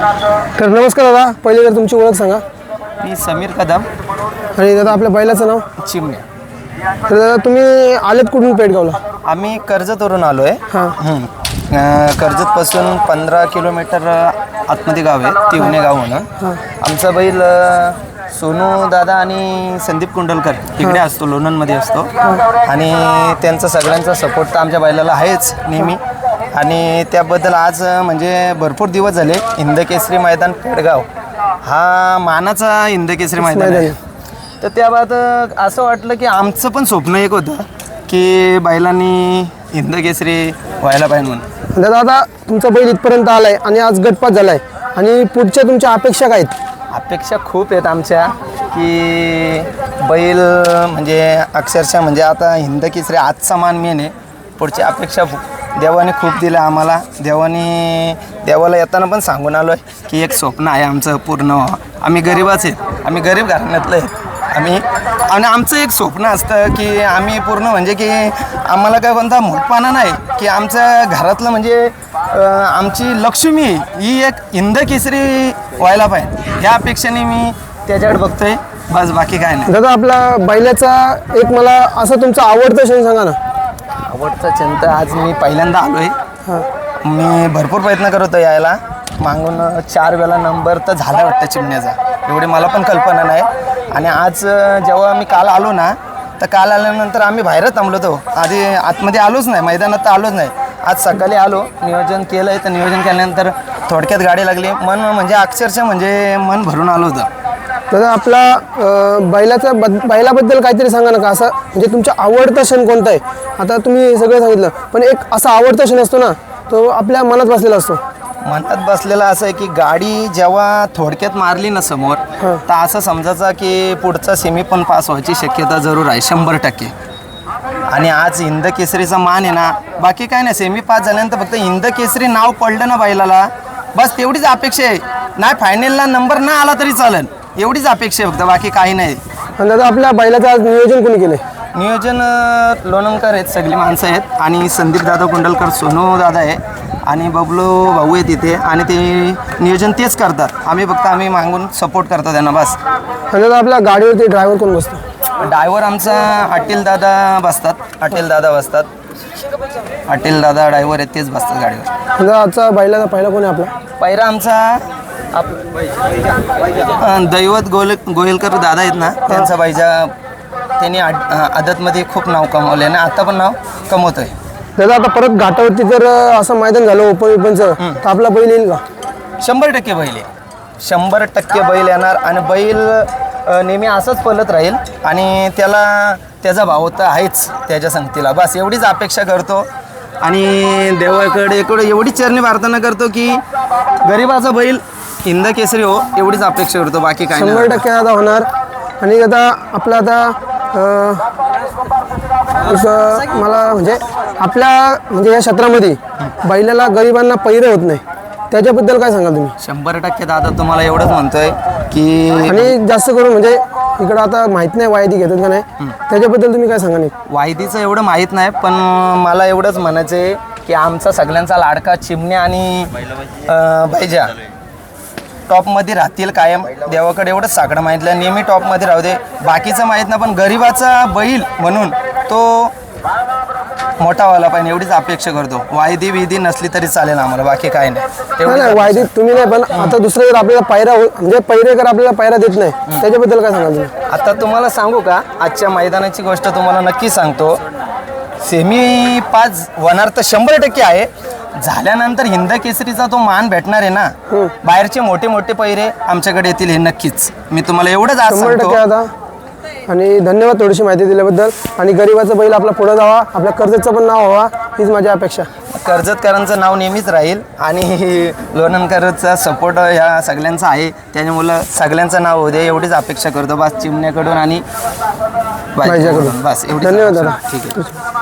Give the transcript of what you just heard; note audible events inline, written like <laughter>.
तर नमस्कार दादा पहिले तर तुमची ओळख सांगा. मी समीर कदम. आणि दादा आपल्या बैलाचं नाव? चिमणे तर दादा तुम्ही आलेत कुठून पेटगावला आम्ही कर्जतवरून आलो आहे हां कर्जतपासून पंधरा किलोमीटर आतमध्ये गाव आहे तिवणे गाव म्हणून. आमचा बैल अ, सोनू दादा आणि संदीप कुंडलकर तिकडे असतो लोणंदमध्ये असतो. आणि त्यांचा सगळ्यांचा सपोर्ट तर आमच्या बैलाला आहेच नेहमी. आणि त्याबद्दल आज म्हणजे भरपूर दिवस झाले हिंदकेसरी मैदान पेडगाव. हा मानाचा हिंदकेसरी मैदान आहे. तर त्या बाद असं वाटलं की आमचं पण स्वप्न एक होतं की बैलांनी हिंद केसरी व्हायला पाहिजे म्हणून. दादा आता तुमचा बैल इथपर्यंत आलाय आणि आज गटपात झालाय. आणि पुढच्या तुमच्या अपेक्षा काय आहेत? अपेक्षा खूप आहेत आमच्या की बैल म्हणजे अक्षरशः म्हणजे आता हिंद केसरी आजचा मान मेन आहे. पुढची अपेक्षा देवाने खूप दिलं आम्हाला. देवाने देवाला येताना पण सांगून आलो आहे की एक स्वप्न आहे आमचं पूर्ण व्हावं. आम्ही गरीबाच आहेत. आम्ही गरीब घराण्यातलं आहे आम्ही आणि आमचं एक स्वप्न असतं की आम्ही पूर्ण म्हणजे की आम्हाला काय कोणता मोठपाना नाही की आमच्या घरातलं म्हणजे आमची लक्ष्मी ही एक हिंद केसरी व्हायला पाहिजे. या अपेक्षेने मी त्याच्याकडे बघतोय. बस बाकी काय नाही. दादा आपला बैलाचा एक मला असं तुमचा आवडता क्षण सांगा ना. आवडता छंद आज मी पहिल्यांदा आलो आहे मी भरपूर प्रयत्न करत होतो यायला. मागून चार वेळा नंबर तर झाला वाटतं चिमण्याचा. एवढी मला पण कल्पना नाही. आणि आज जेव्हा मी काल आलो ना तर काल आल्यानंतर आम्ही बाहेरच थांबलो होतो. आधी आतमध्ये आलोच नाही मैदानात तर आलोच नाही. आज सकाळी आलो नियोजन केलं आहे तर नियोजन केल्यानंतर थोडक्यात गाडी लागली. मन म्हणजे अक्षरशः म्हणजे मन भरून आलं होतं. दादा आपला अं, बैलाचा बद बैलाबद्दल काहीतरी सांगा ना का असं म्हणजे तुमचा आवडता क्षण कोणता आहे? आता तुम्ही सगळं सांगितलं पण एक असा आवडता क्षण असतो ना तो आपल्या मनात बसलेला असतो. मनात बसलेलं असं आहे की गाडी जेव्हा थोडक्यात मारली ना समोर तर असं समजायचं की पुढचा सेमी पण पास व्हायची शक्यता जरूर आहे शंभर टक्के. आणि आज हिंद केसरीचा मान आहे ना बाकी काय नाही सेमी पास झाल्यानंतर फक्त हिंद केसरी नाव पडलं ना बैलाला बस तेवढीच अपेक्षा आहे. नाही फायनलला नंबर ना आला तरी चालेल. एवढीच अपेक्षा आहे फक्त बाकी काही नाही. आणि दादा आपल्या बैलाचं आज नियोजन कोणी केलंय? नियोजन अ, लोणंदकर आहेत सगळी माणसं आहेत. आणि संदीप दादा कुंडलकर सोनू दादा आहे. आणि बबलू भाऊ आहेत इथे. आणि ते नियोजन तेच करतात. आम्ही फक्त आम्ही मागून सपोर्ट करतो त्यांना बस. आणि दादा आपल्या गाडीवरती ड्रायव्हर कोण बसतो? ड्रायव्हर आमचा अटील दादा बसतात. अटील दादा बसतात. अटील दादा ड्रायव्हर आहेत तेच बसतात गाडीवर. आणि दादा आजचा बैलाचा पहिला कोण आहे आपला? पहिला आमचा दैवत गोल गोयलकर दादा आहेत ना त्यांचा बाईजा त्यांनी आदतमध्ये खूप नाव कमवलं आहे ना आता पण नाव कमवतोय. दादा आता परत घाटावरती जर असं मैदान झालं ओपन ओपनचं तर आपला बैल येईल का? शंभर टक्के बैल आहे शंभर टक्के बैल येणार आणि बैल नेहमी असंच पलत राहील आणि त्याला त्याचा भाव तर आहेच त्याच्या संगतीला. बस एवढीच अपेक्षा करतो आणि देवाकडे एवढी चरणी प्रार्थना करतो की गरिबाचा बैल हिंद केसरी हो एवढीच अपेक्षा करतो बाकी काय शंभर टक्के दादा होणार. आणि दादा आपला आता अं, मला म्हणजे आपल्या म्हणजे या क्षेत्रामध्ये बैलाला गरिबांना पैरे होत नाही. त्याच्याबद्दल काय सांगाल तुम्ही? शंभर टक्के दादा तुम्हाला एवढंच म्हणतोय की आणि जास्त करून म्हणजे इकडं आता माहीत नाही वायदी घेतात का नाही. त्याच्याबद्दल तुम्ही काय सांगा नाही वायदीचं एवढं माहीत नाही पण मला एवढंच म्हणायचं आहे की आमचा सगळ्यांचा लाडका चिमण्या आणि अं, बैजा. टॉपमध्ये राहतील कायम. देवाकडे एवढंच साकडं माहितलं नेहमी टॉपमध्ये राहू दे. बाकीचं माहीत नाही पण गरिबाचा बैल म्हणून तो मोठा व्हायला पाहिजे. एवढीच अपेक्षा करतो. वायदी विधी नसली तरी चालेल आम्हाला. बाकी काय नाही. वायदी तुम्ही नाही पण आता दुसरं जर आपल्याला पायरा हो- म्हणजे पैरेकर आपल्याला पायरा देत नाही त्याच्याबद्दल काय सांगाल तुम्ही? आता तुम्हाला सांगू का? आजच्या मैदानाची गोष्ट तुम्हाला नक्की सांगतो. सेमी पाच होणार तर शंभर टक्के आहे. झाल्यानंतर हिंद केसरीचा तो मान भेटणार आहे ना बाहेरचे मोठे मोठे पैरे आमच्याकडे येतील हे नक्कीच. मी तुम्हाला एवढंच आज शंभर सांगतो. टक्के आता. आणि धन्यवाद थोडीशी माहिती दिल्याबद्दल. आणि गरिबाचा बैल आपला पुढे जावा. आपल्या कर्जतचं पण नाव व्हावा. हीच माझी अपेक्षा. कर्जतकरांचं नाव नेहमीच राहील आणि <laughs> लोणंदकरचा सपोर्ट ह्या सगळ्यांचा आहे. त्याच्यामुळं सगळ्यांचं नाव होऊ दे एवढीच अपेक्षा करतो. बस चिमण्याकडून आणि माझ्याकडून. बस एवढी धन्यवाद दादा. ठीक आहे.